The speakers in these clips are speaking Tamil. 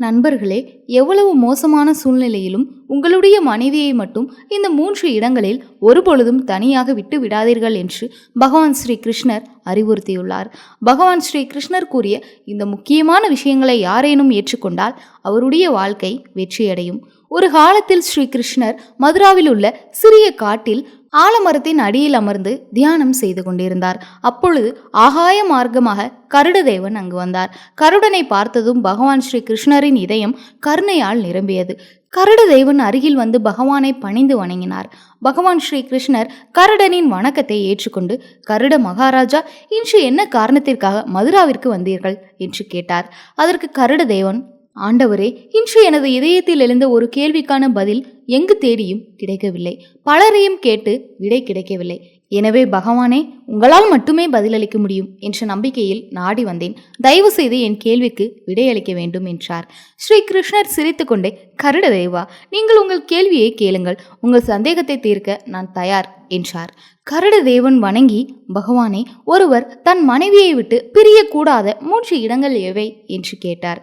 நண்பர்களே எவ்வளவு மோசமான சூழ்நிலையிலும் உங்களுடைய மனைவியை மட்டும் இந்த மூன்று இடங்களில் ஒருபொழுதும் தனியாக விட்டு விடாதீர்கள் என்று பகவான் ஸ்ரீ கிருஷ்ணர் அறிவுறுத்தியுள்ளார். பகவான் ஸ்ரீ கிருஷ்ணர் கூறிய இந்த முக்கியமான விஷயங்களை யாரேனும் ஏற்றுக்கொண்டால் அவருடைய வாழ்க்கை வெற்றியடையும். ஒரு காலத்தில் ஸ்ரீ கிருஷ்ணர் மதுராவில் உள்ள சிறிய காட்டில் ஆலமரத்தின் அடியில் அமர்ந்து தியானம் செய்து கொண்டிருந்தார். அப்பொழுது ஆகாய மார்க்கமாக கருடதேவன் அங்கு வந்தார். கருடனை பார்த்ததும் பகவான் ஸ்ரீ கிருஷ்ணரின் இதயம் கருணையால் நிரம்பியது. கருடதேவன் அருகில் வந்து பகவானை பணிந்து வணங்கினார். பகவான் ஸ்ரீ கிருஷ்ணர் கருடனின் வணக்கத்தை ஏற்றுக்கொண்டு கருட மகாராஜா இன்று என்ன காரணத்திற்காக மதுராவிற்கு வந்தீர்கள்? என்று கேட்டார். அதற்கு கருடதேவன் ஆண்டவரே இன்று எனது இதயத்தில் எழுந்த ஒரு கேள்விக்கான பதில் எங்கு தேடியும் கிடைக்கவில்லை. பலரையும் கேட்டு விடை கிடைக்கவில்லை. எனவே பகவானே உங்களால் மட்டுமே பதிலளிக்க முடியும் என்ற நம்பிக்கையில் நாடி வந்தேன். தயவு செய்து என் கேள்விக்கு விடையளிக்க வேண்டும் என்றார். ஸ்ரீ கிருஷ்ணர் சிரித்துக்கொண்டே கருட தேவா நீங்கள் உங்கள் கேள்வியை கேளுங்கள். உங்கள் சந்தேகத்தை தீர்க்க நான் தயார் என்றார். கருட தேவன் வணங்கி பகவானே ஒருவர் தன் மனைவியை விட்டு பிரியக்கூடாத மூன்று இடங்கள் எவை? என்று கேட்டார்.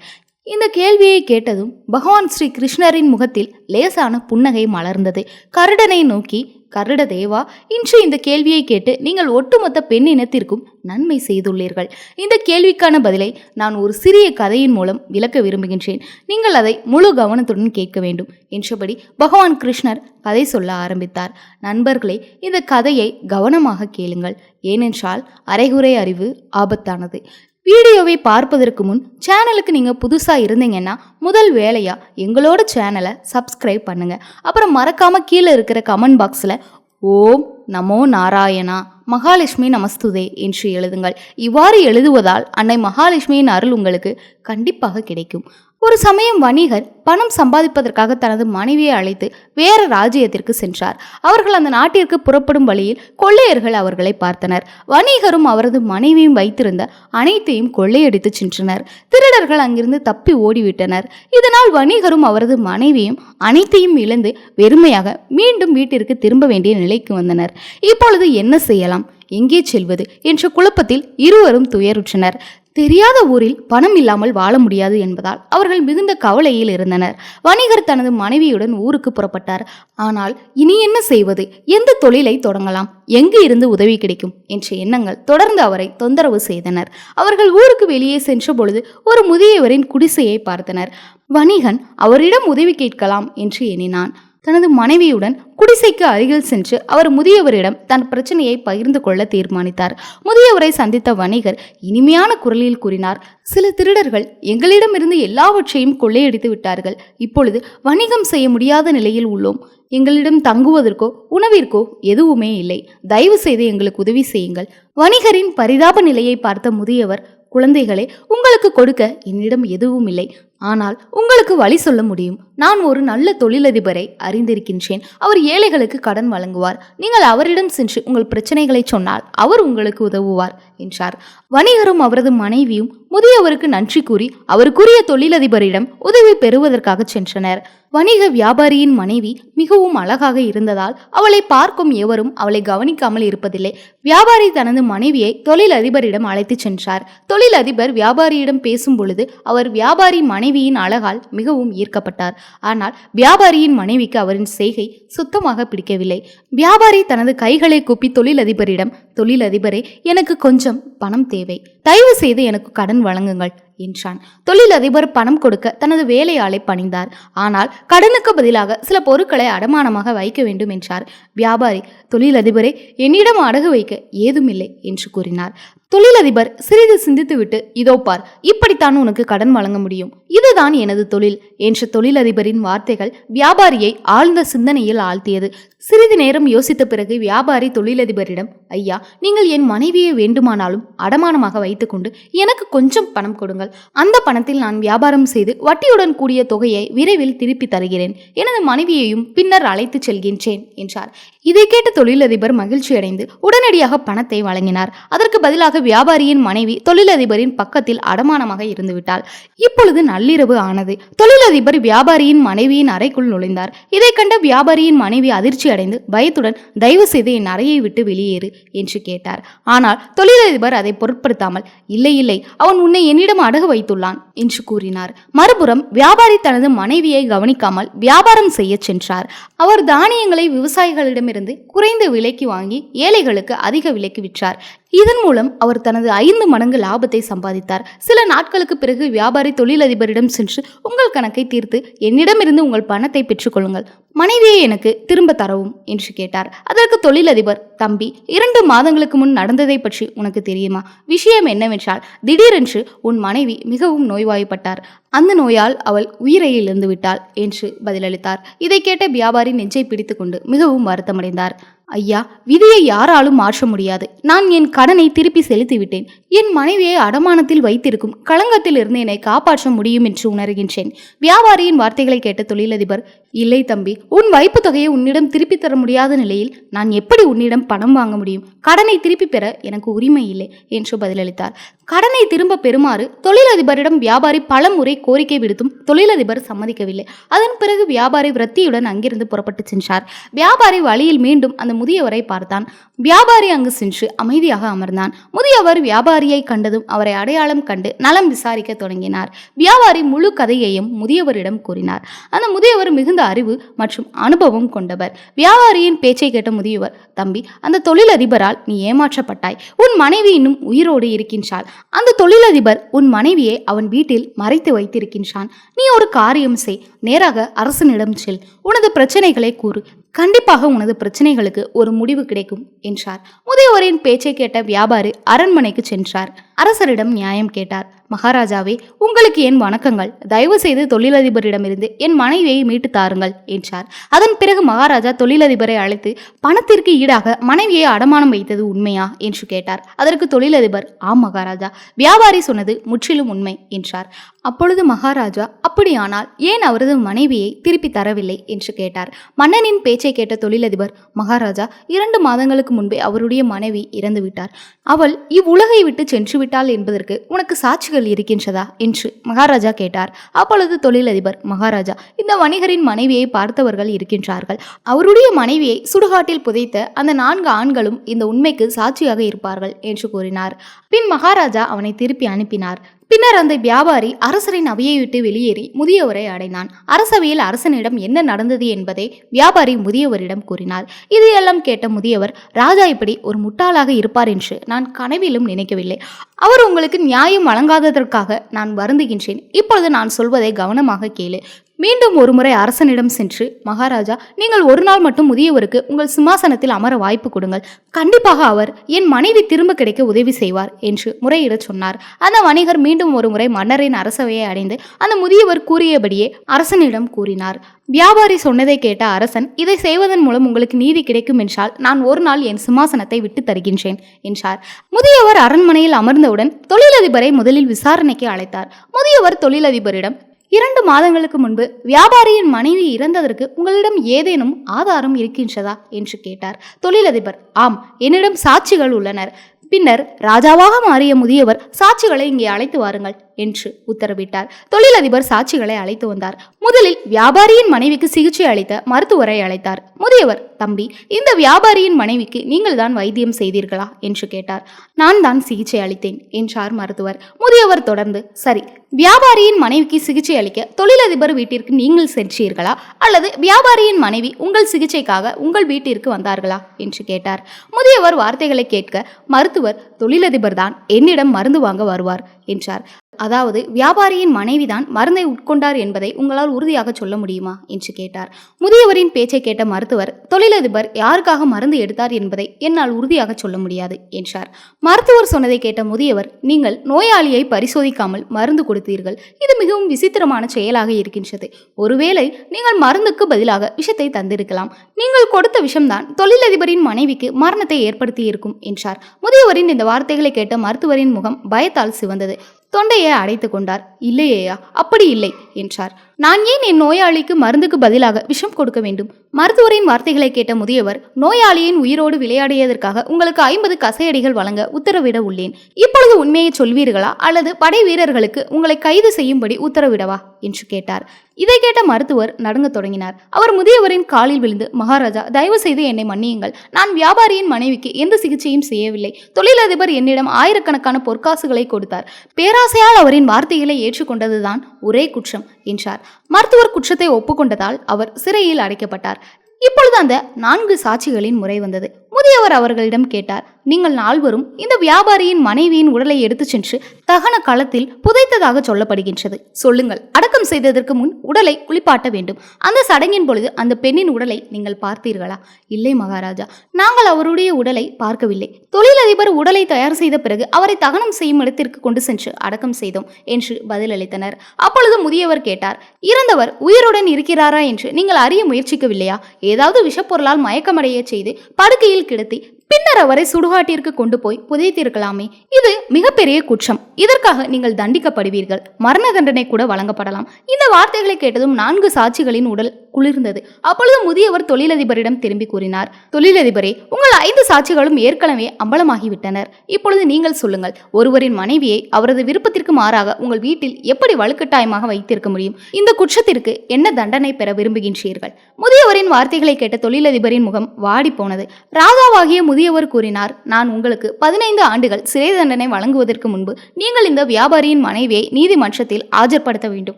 இந்த கேள்வியை கேட்டதும் பகவான் ஸ்ரீ கிருஷ்ணரின் முகத்தில் லேசான புன்னகை மலர்ந்தது. கருடனை நோக்கி கருட தேவா இன்று இந்த கேள்வியை கேட்டு நீங்கள் ஒட்டுமொத்த பெண் இனத்திற்கும் நன்மை செய்துள்ளீர்கள். இந்த கேள்விக்கான பதிலை நான் ஒரு சிறிய கதையின் மூலம் விளக்க விரும்புகின்றேன். நீங்கள் அதை முழு கவனத்துடன் கேட்க வேண்டும். என்றபடி பகவான் கிருஷ்ணர் கதை சொல்ல ஆரம்பித்தார். நண்பர்களே இந்த கதையை கவனமாக கேளுங்கள். ஏனென்றால் அரைகுறை அறிவு ஆபத்தானது. வீடியோவை பார்ப்பதற்கு முன் சேனலுக்கு நீங்கள் புதுசாக இருந்தீங்கன்னா முதல் வேலையாக எங்களோட சேனலை சப்ஸ்கிரைப் பண்ணுங்கள் அப்புறம் மறக்காமல் கீழே இருக்கிற கமெண்ட் பாக்ஸில் ஓம் நமோ நாராயணா மகாலட்சுமி நமஸ்துதே என்று எழுதுங்கள். இவ்வாறு எழுதுவதால் அன்னை மகாலட்சுமியின் அருள் உங்களுக்கு கண்டிப்பாக கிடைக்கும். ஒரு சமயம் வணிகர் பணம் சம்பாதிப்பதற்காக தனது மனைவியை அழைத்து வேற ராஜ்யத்திற்கு சென்றார். அவர்கள் அந்த நாட்டிற்கு புறப்படும் வழியில் கொள்ளையர்கள் அவர்களை பார்த்தனர். வணிகரும் அவரது மனைவியும் வைத்திருந்த அனைத்தையும் கொள்ளையடித்து சென்றனர். திருடர்கள் அங்கிருந்து தப்பி ஓடிவிட்டனர். இதனால் வணிகரும் அவரது மனைவியும் அனைத்தையும் இழந்து வெறுமையாக மீண்டும் வீட்டிற்கு திரும்ப வேண்டிய நிலைக்கு வந்தனர். இப்பொழுது என்ன செய்யலாம்? எங்கே செல்வது? என்ற குழப்பத்தில் இருவரும் துயருற்றனர். தெரியாத ஊரில் பணம் இல்லாமல் வாழ முடியாது என்பதால் அவர்கள் மிகுந்த கவலையில் இருந்தனர். வணிகர் தனது மனைவியுடன் ஊருக்கு புறப்பட்டார். ஆனால் இனி என்ன செய்வது? எந்த தொழிலை தொடங்கலாம்? எங்கு இருந்து உதவி கிடைக்கும்? என்ற எண்ணங்கள் தொடர்ந்து அவரை தொந்தரவு செய்தனர். அவர்கள் ஊருக்கு வெளியே சென்ற பொழுது ஒரு முதியவரின் குடிசையை பார்த்தனர். வணிகன் அவரிடம் உதவி கேட்கலாம் என்று எண்ணினான். தனது மனைவியுடன் குடிசைக்கு அருகில் சென்று அவர் முதியவரிடம் தன் பிரச்சனையை பகிர்ந்து கொள்ள தீர்மானித்தார். முதியவரை சந்தித்த வணிகர் இனிமையான குரலில் கூறினார் சில திருடர்கள் எங்களிடமிருந்து எல்லாவற்றையும் கொள்ளையடித்து விட்டார்கள். இப்பொழுது வணிகம் செய்ய முடியாத நிலையில் உள்ளோம். எங்களிடம் தங்குவதற்கோ உணவிற்கோ எதுவுமே இல்லை. தயவு செய்து எங்களுக்கு உதவி செய்யுங்கள் வணிகரின் பரிதாப நிலையை பார்த்த முதியவர் குழந்தைகளே உங்களுக்கு கொடுக்க என்னிடம் எதுவும் இல்லை. ஆனால் உங்களுக்கு வழி சொல்ல முடியும். நான் ஒரு நல்ல தொழிலதிபரை அறிந்திருக்கின்றேன். அவர் ஏழைகளுக்கு கடன் வழங்குவார். நீங்கள் அவரிடம் சென்று உங்கள் பிரச்சனைகளை சொன்னால் அவர் உங்களுக்கு உதவுவார் என்றார். வணிகரும் அவரது மனைவியும் முதியவருக்கு நன்றி கூறி அவருக்குரிய தொழிலதிபரிடம் உதவி பெறுவதற்காக சென்றனர். வணிக வியாபாரியின் மனைவி மிகவும் அழகாக இருந்ததால் அவளை பார்க்கும் எவரும் அவளை கவனிக்காமல் இருப்பதில்லை. வியாபாரி தனது மனைவியை தொழிலதிபரிடம் அழைத்துச் சென்றார். தொழிலதிபர் வியாபாரியிடம் பேசும் பொழுது அவர் வியாபாரி மனைவியின் அழகால் மிகவும் ஈர்க்கப்பட்டார். ஆனால் வியாபாரியின் மனைவிக்கு அவரின் செய்கை சுத்தமாக பிடிக்கவில்லை. வியாபாரி தனது கைகளை கூப்பி தொழிலதிபரிடம் தொழிலதிபரே எனக்கு கொஞ்சம் பணம் தேவை. தயவு செய்து எனக்கு கடன் வழங்குங்கள். என்றான். தொழிலதிபர் பணம் கொடுக்க தனது வேலையாளை பணிந்தார். ஆனால் கடனுக்கு பதிலாக சில பொருட்களை அடமானமாக வைக்க வேண்டும் என்றார். வியாபாரி தொழிலதிபரே என்னிடம் அடகு வைக்க ஏதுமில்லை என்று கூறினார். தொழிலதிபர் சிறிது சிந்தித்துவிட்டு இதோ பார் இப்படித்தான் உனக்கு கடன் வழங்க முடியும். இதுதான் எனது தொழில் என்ற தொழிலதிபரின் வார்த்தைகள் வியாபாரியை ஆழ்ந்த சிந்தனையில் ஆழ்த்தியது. சிறிது நேரம் யோசித்த பிறகு வியாபாரி தொழிலதிபரிடம் ஐயா நீங்கள் என் மனைவியை வேண்டுமானாலும் அடமானமாக வைத்துக்கொண்டு எனக்கு கொஞ்சம் பணம் கொடுங்கள். அந்த பணத்தில் நான் வியாபாரம் செய்து வட்டியுடன் கூடிய தொகையை விரைவில் திருப்பி தருகிறேன். எனது மனைவியையும் பின்னர் அழைத்துச் செல்கின்றேன் என்றார். இதை கேட்ட தொழிலதிபர் மகிழ்ச்சியடைந்து உடனடியாக பணத்தை வழங்கினார். அதற்கு பதிலாக வியாபாரியின் மனைவி தொழிலதிபரின் பக்கத்தில் அடமானமாக இருந்துவிட்டாள். இப்பொழுது நள்ளிரவு ஆனது. தொழிலதிபர் வியாபாரியின் மனைவியின் அறைக்குள் நுழைந்தார். இதை கண்ட வியாபாரியின் மனைவி அதிர்ச்சி அடைந்து பயத்துடன் தயவு செய்து என் அறையை விட்டு வெளியேறு என்று கேட்டார். ஆனால் தொழிலதிபர் அதை பொருட்படுத்தாமல் இல்லை இல்லை அவன் உன்னை என்னிடம் அடகு வைத்துள்ளான் என்று கூறினார். மறுபுறம் வியாபாரி தனது மனைவியை கவனிக்காமல் வியாபாரம் செய்ய சென்றார். அவர் தானியங்களை விவசாயிகளிடமிருந்து குறைந்த விலைக்கு வாங்கி ஏழைகளுக்கு அதிக விலைக்கு விற்றார். இதன் மூலம் அவர் தனது ஐந்து மடங்கு லாபத்தை சம்பாதித்தார். சில நாட்களுக்கு பிறகு வியாபாரி தொழிலதிபரிடம் சென்று உங்கள் கணக்கை தீர்த்து என்னிடமிருந்து உங்கள் பணத்தை பெற்றுக்கொள்ளுங்கள் மனைவியை எனக்கு திரும்ப தரவும் என்று கேட்டார். அதற்கு தொழிலதிபர் தம்பி இரண்டு மாதங்களுக்கு முன் நடந்ததை பற்றி உனக்கு தெரியுமா? விஷயம் என்னவென்றால் திடீரென்று உன் மனைவி மிகவும் நோய்வாய்ப்பட்டார். அந்த நோயால் அவள் உயிரை இழந்து விட்டாள் என்று பதிலளித்தார். இதை கேட்ட வியாபாரி நெஞ்சை பிடித்துக்கொண்டு மிகவும் வருத்தமடைந்தார். ஐயா விதியை யாராலும் மாற்ற முடியாது. நான் என் கடனை திருப்பி செலுத்தி விட்டேன். என் மனைவியை அடமானத்தில் வைத்திருக்கும் களங்கத்தில் இருந்து என்னை காப்பாற்ற முடியும் என்று உணர்கின்றேன். வியாபாரியின் வார்த்தைகளை கேட்ட தொழிலதிபர் இல்லை தம்பி உன் வைப்பு தொகையை உன்னிடம் திருப்பி தர முடியாத நிலையில் நான் எப்படி உன்னிடம் பணம் வாங்க முடியும்? கடனை திருப்பி பெற எனக்கு உரிமை இல்லை என்று பதிலளித்தார். கடனை திரும்ப பெறுமாறு தொழிலதிபரிடம் வியாபாரி பல முறை கோரிக்கை விடுத்தும் தொழிலதிபர் சம்மதிக்கவில்லை. அதன் பிறகு வியாபாரி விரத்தியுடன் அங்கிருந்து புறப்பட்டு சென்றார். வியாபாரி வழியில் மீண்டும் அந்த முதியவரை பார்த்தான். வியாபாரி அங்கு சென்று அமைதியாக அமர்ந்தான். முதியவர் வியாபாரியை கண்டதும் அவரை அடையாளம் கண்டு நலம் விசாரிக்க தொடங்கினார். வியாபாரி முழு கதையையும் முதியவரிடம் கூறினார். அந்த முதியவர் மிகுந்த அறிவு மற்றும் அனுபவம் கொண்டவர். வியாபாரியின் பேச்சை கேட்ட முதியவர் தம்பி அந்த தொழிலதிபரால் நீ ஏமாற்றப்பட்டாய். உன் மனைவி இன்னும் உயிரோடு இருக்கின்றாள். அந்த தொழிலதிபர் உன் மனைவியை அவன் வீட்டில் மறைத்து வைத்திருக்கின்றான். நீ ஒரு காரியம் செய். நேராக அரசனிடம் செல். உனது பிரச்சனைகளை கூறு. கண்டிப்பாக உனது பிரச்சனைகளுக்கு ஒரு முடிவு கிடைக்கும் என்றார். முதியவரின் பேச்சை கேட்ட வியாபாரி அரண்மனைக்கு சென்றார். அரசரிடம் நியாயம் கேட்டார். மகாராஜாவே உங்களுக்கு என் வணக்கங்கள். தயவு செய்து தொழிலதிபரிடமிருந்து என் மனைவியை மீட்டு தாருங்கள் என்றார். அதன் பிறகு மகாராஜா தொழிலதிபரை அழைத்து பணத்திற்கு ஈடாக மனைவியை அடமானம் வைத்தது உண்மையா? என்று கேட்டார். அதற்கு தொழிலதிபர் ஆம் மகாராஜா. வியாபாரி சொன்னது முற்றிலும் உண்மை என்றார். அப்பொழுது மகாராஜா அப்படியானால் ஏன் அவரது மனைவியை திருப்பி தரவில்லை? என்று கேட்டார். மன்னனின் பேச்சை கேட்ட தொழிலதிபர் மகாராஜா இரண்டு மாதங்களுக்கு முன்பே அவருடைய மனைவி இறந்துவிட்டார். அவள் இவ்வுலகை விட்டு சென்று விட்டாள் என்பதற்கு உனக்கு சாட்சிகள் இருக்கின்றதா? என்று மகாராஜா கேட்டார். அப்பொழுது தொழிலதிபர் மகாராஜா இந்த வணிகரின் மனைவியை பார்த்தவர்கள் இருக்கின்றார்கள். அவருடைய மனைவியை சுடுகாட்டில் புதைத்த அந்த நான்கு ஆண்களும் இந்த உண்மைக்கு சாட்சியாக இருப்பார்கள் என்று கூறினார். பின் மகாராஜா அவனை திருப்பி அனுப்பினார். பின்னர் அந்த வியாபாரி அரசரின் அவையை விட்டு வெளியேறி முதியவரை அடைந்தான். அரசவையில் அரசனிடம் என்ன நடந்தது என்பதை வியாபாரி முதியவரிடம் கூறினார் இதையெல்லாம் கேட்ட முதியவர் ராஜா இப்படி ஒரு முட்டாளாக இருப்பார் என்று நான் கனவிலும் நினைக்கவில்லை. அவர் உங்களுக்கு நியாயம் வழங்காததற்காக நான் வருந்துகின்றேன். இப்பொழுது நான் சொல்வதை கவனமாக கேளு. மீண்டும் ஒருமுறை அரசனிடம் சென்று மகாராஜா நீங்கள் ஒரு நாள் மட்டும் முதியவருக்கு உங்கள் சிம்மாசனத்தில் அமர வாய்ப்பு கொடுங்கள். கண்டிப்பாக அவர் என் மனைவி திரும்ப கிடைக்க உதவி செய்வார் என்று முறையிடச் சொன்னார். அந்த வணிகர் மீண்டும் ஒருமுறை மன்னரின் அரசவையை அடைந்து அந்த முதியவர் கூறியபடியே அரசனிடம் கூறினார். வியாபாரி சொன்னதை கேட்ட அரசன் இதை செய்வதன் மூலம் உங்களுக்கு நீதி கிடைக்கும் என்றால் நான் ஒரு நாள் என் சிம்மாசனத்தை விட்டு தருகின்றேன் என்றார். முதியவர் அரண்மனையில் அமர்ந்தவுடன் தொழிலதிபரை முதலில் விசாரணைக்கு அழைத்தார். முதியவர் தொழிலதிபரிடம் இரண்டு மாதங்களுக்கு முன்பு வியாபாரியின் மனைவி இறந்ததற்கு உங்களிடம் ஏதேனும் ஆதாரம் இருக்கின்றதா? என்று கேட்டார். தொழிலதிபர் ஆம் என்னிடம் சாட்சிகள் உள்ளனர். பின்னர் ராஜாவாக மாறிய முதியவர் சாட்சிகளை இங்கே அழைத்து வாருங்கள். என்று உத்தரவிட்டார். தொழிலதிபர் சாட்சிகளை அழைத்து வந்தார். முதலில் வியாபாரியின் மனைவிக்கு சிகிச்சை அளித்த மருத்துவரை அழைத்தார். முதியவர் தம்பி இந்த வியாபாரியின் மனைவிக்கு நீங்கள் தான் வைத்தியம் செய்தீர்களா? என்று கேட்டார். நான் தான் சிகிச்சை அளித்தேன் என்றார் மருத்துவர். முதியவர் தொடர்ந்து சரி வியாபாரியின் மனைவிக்கு சிகிச்சை அளிக்க தொழிலதிபர் வீட்டிற்கு நீங்கள் சென்றீர்களா? அல்லது வியாபாரியின் மனைவி உங்கள் சிகிச்சைக்காக உங்கள் வீட்டிற்கு வந்தார்களா? என்று கேட்டார். முதியவர் வார்த்தைகளை கேட்க மருத்துவர் தொழிலதிபர் தான் என்னிடம் மருந்து வாங்க வருவார் என்றார். அதாவது வியாபாரியின் மனைவிதான் மருந்தை உட்கொண்டார் என்பதை உங்களால் உறுதியாக சொல்ல முடியுமா? என்று கேட்டார். முதியவரின் பேச்சை கேட்ட மருத்துவர் தொழிலதிபர் யாருக்காக மருந்து எடுத்தார் என்பதை என்னால் உறுதியாக சொல்ல முடியாது என்றார். மருத்துவர் சொன்னதை கேட்ட முதியவர் நீங்கள் நோயாளியை பரிசோதிக்காமல் மருந்து கொடுத்தீர்கள். இது மிகவும் விசித்திரமான செயலாக இருக்கின்றது. ஒருவேளை நீங்கள் மருந்துக்கு பதிலாக விஷத்தை தந்திருக்கலாம். நீங்கள் கொடுத்த விஷம்தான் தொழிலதிபரின் மனைவிக்கு மரணத்தை ஏற்படுத்தி இருக்கும் என்றார். முதியவரின் இந்த வார்த்தைகளை கேட்ட மருத்துவரின் முகம் பயத்தால் சிவந்தது. தொண்டையை அடைத்து கொண்டார். இல்லையேயா? அப்படி இல்லை. என்றார். நான் ஏன் என் நோயாளிக்கு மருந்துக்கு பதிலாக விஷம் கொடுக்க வேண்டும்? மருத்துவரின் வார்த்தைகளை கேட்ட முதியவர் நோயாளியின் உயிரோடு விளையாடியதற்காக உங்களுக்கு ஐம்பது கசையடிகள் வழங்க உத்தரவிட உள்ளேன். இப்பொழுது உண்மையை சொல்வீர்களா? அல்லது படை வீரர்களுக்கு உங்களை கைது செய்யும்படி உத்தரவிடவா? என்று கேட்டார். இதை கேட்ட மருத்துவர் நடுங்கத் தொடங்கினார். அவர் முதியவரின் காலில் விழுந்து மகாராஜா தயவு செய்து என்னை மன்னியுங்கள். நான் வியாபாரியின் மனைவிக்கு எந்த சிகிச்சையும் செய்யவில்லை. தொழிலதிபர் என்னிடம் ஆயிரக்கணக்கான பொற்காசுகளை கொடுத்தார். பேராசையால் அவரின் வார்த்தைகளை ஏற்றுக்கொண்டதுதான் ஒரே குற்றம். என்றார். மருத்துவர் குற்றத்தை ஒப்புக்கொண்டதால் அவர் சிறையில் அடைக்கப்பட்டார். இப்பொழுது அந்த நான்கு சாட்சிகளின் முறை வந்தது. முதியவர் அவர்களிடம் கேட்டார். நீங்கள் நால்வரும் இந்த வியாபாரியின் மனைவியின் உடலை எடுத்துச் சென்று தகன களத்தில் புதைத்ததாக சொல்லப்படுகின்றது. சொல்லுங்கள். அடக்கம் செய்ததற்கு முன் உடலை குளிப்பாட்ட வேண்டும். அந்த சடங்கின் பொழுது அந்த பெண்ணின் உடலை நீங்கள் பார்த்தீர்களா? இல்லை மகாராஜா. நாங்கள் அவருடைய உடலை பார்க்கவில்லை. தொழிலதிபர் உடலை தயார் செய்த பிறகு அவரை தகனம் செய்யும் இடத்திற்கு கொண்டு சென்று அடக்கம் செய்தோம் என்று பதிலளித்தனர். அப்பொழுது முதியவர் கேட்டார். இறந்தவர் உயிருடன் இருக்கிறாரா என்று நீங்கள் அறிய முயற்சிக்கவில்லையா? ஏதாவது விஷப்பொருளால் மயக்கமடைய செய்து படுக்கையில் கிடத்தி பின்னர் அவரை சுடுகாட்டிற்கு கொண்டு போய் புதைத்திருக்கலாமே. இது மிகப்பெரிய குற்றம். இதற்காக நீங்கள் தண்டிக்கப்படுவீர்கள். மரண தண்டனை கூட வழங்கப்படலாம். இந்த வார்த்தைகளை கேட்டதும் நான்கு சாட்சிகளின் உடல் குளிர்ந்தது. அப்பொழுது முதியவர் தொழிலதிபரிடம் திரும்பி கூறினார் தொழிலதிபரே உங்கள் ஐந்து சாட்சிகளும் ஏற்கனவே அம்பலமாகிவிட்டனர். இப்பொழுது நீங்கள் சொல்லுங்கள் ஒருவரின் மனைவியை அவரது விருப்பத்திற்கு மாறாக உங்கள் வீட்டில் எப்படி வலுக்கட்டாயமாக வைத்திருக்க முடியும்? இந்த குற்றத்திற்கு என்ன தண்டனை பெற விரும்புகின்றீர்கள்? முதியவரின் வார்த்தைகளை கேட்ட தொழிலதிபரின் முகம் வாடி போனது ராஜாவாகிய முதியவர் கூறினார் நான் உங்களுக்கு பதினைந்து ஆண்டுகள் சிறை தண்டனை வழங்குவதற்கு முன்பு நீங்கள் இந்த வியாபாரியின் மனைவியை நீதிமன்றத்தில் ஆஜர்படுத்த வேண்டும்.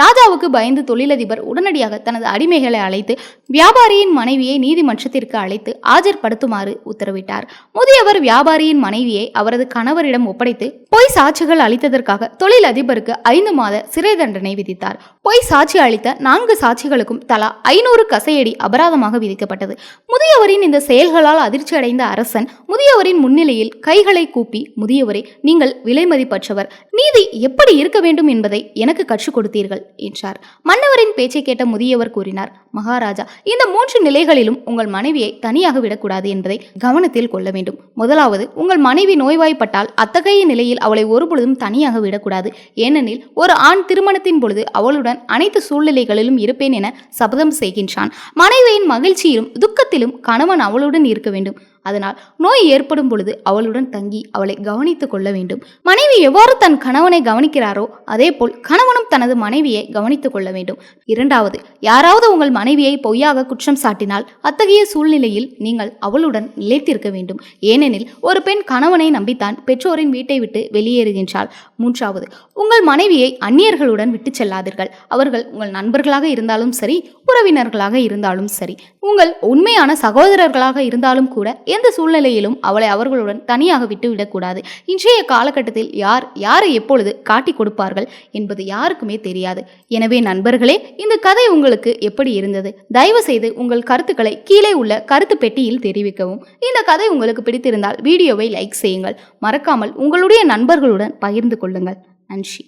ராஜாவுக்கு பயந்து தொழிலதிபர் உடனடியாக தனது அடிமைகளை அழைத்து வியாபாரியின் மனைவியை நீதிமன்றத்திற்கு அழைத்து ஆஜர்படுத்துமாறு உத்தரவிட்டார். முதியவர் வியாபாரியின் மனைவியை அவரது கணவரிடம் ஒப்படைத்து பொய் சாட்சிகள் அளித்ததற்காக தொழிலதிபருக்கு ஐந்து மாத சிறை தண்டனை விதித்தார். பொய் சாட்சி அளித்த நான்கு சாட்சிகளுக்கும் தலா ஐநூறு கசையடி அபராதமாக விதிக்கப்பட்டது. முதியவரின் இந்த செயல்களால் அதிர்ச்சி அடைந்த அரசன் முதியவரின் முன்னிலையில் கைகளை கூப்பி முதியவரே நீங்கள் விலைமதிப்பற்றவர் நீதி எப்படி இருக்க வேண்டும் என்பதை எனக்கு கற்றுக் கொடுத்தீர்கள் என்றார். மன்னவரின் பேச்சை கேட்ட முதியவர் கூறினார் மகாராஜா இந்த மூன்று நிலைகளிலும் உங்கள் மனைவியை தனியாக விடக்கூடாது என்பதை கவனத்தில் கொள்ள வேண்டும். முதலாவது உங்கள் மனைவி நோய்வாய்ப்பட்டால் அத்தகைய நிலையில் அவளை ஒருபொழுதும் தனியாக விடக்கூடாது. ஏனெனில் ஒரு ஆண் திருமணத்தின் பொழுது அவளுடன் அனைத்து சூழ்நிலைகளிலும் இருப்பேன் என சபதம் செய்கின்றான். மனைவியின் மகிழ்ச்சியிலும் துக்கத்திலும் கணவன் அவளுடன் இருக்க வேண்டும். அதனால் நோய் ஏற்படும் பொழுது அவளுடன் தங்கி அவளை கவனித்துக் கொள்ள வேண்டும். மனைவி எவ்வாறு தன் கணவனை கவனிக்கிறாரோ அதேபோல் கணவனும் தனது மனைவியை கவனித்துக் கொள்ள வேண்டும். இரண்டாவது யாராவது உங்கள் மனைவியை பொய்யாக குற்றம் சாட்டினால் அத்தகைய சூழ்நிலையில் நீங்கள் அவளுடன் நிலைத்திருக்க வேண்டும். ஏனெனில் ஒரு பெண் கணவனை நம்பித்தான் பெற்றோரின் வீட்டை விட்டு வெளியேறுகின்றாள். மூன்றாவது உங்கள் மனைவியை அந்நியர்களுடன் விட்டுச் செல்லாதீர்கள். அவர்கள் உங்கள் நண்பர்களாக இருந்தாலும் சரி உறவினர்களாக இருந்தாலும் சரி உங்கள் உண்மையான சகோதரர்களாக இருந்தாலும் கூட எந்த சூழ்நிலையிலும் அவளை அவர்களுடன் தனியாக விட்டு விடக்கூடாது இன்றைய காலகட்டத்தில் யார் யாரை எப்பொழுது காட்டி கொடுப்பார்கள் என்பது யாருக்குமே தெரியாது. எனவே நண்பர்களே இந்த கதை உங்களுக்கு எப்படி இருந்தது? தயவு செய்து உங்கள் கருத்துக்களை கீழே உள்ள கருத்து பெட்டியில் தெரிவிக்கவும். இந்த கதை உங்களுக்கு பிடித்திருந்தால் வீடியோவை லைக் செய்யுங்கள். மறக்காமல் உங்களுடைய நண்பர்களுடன் பகிர்ந்து கொள்ளுங்கள். நன்றி.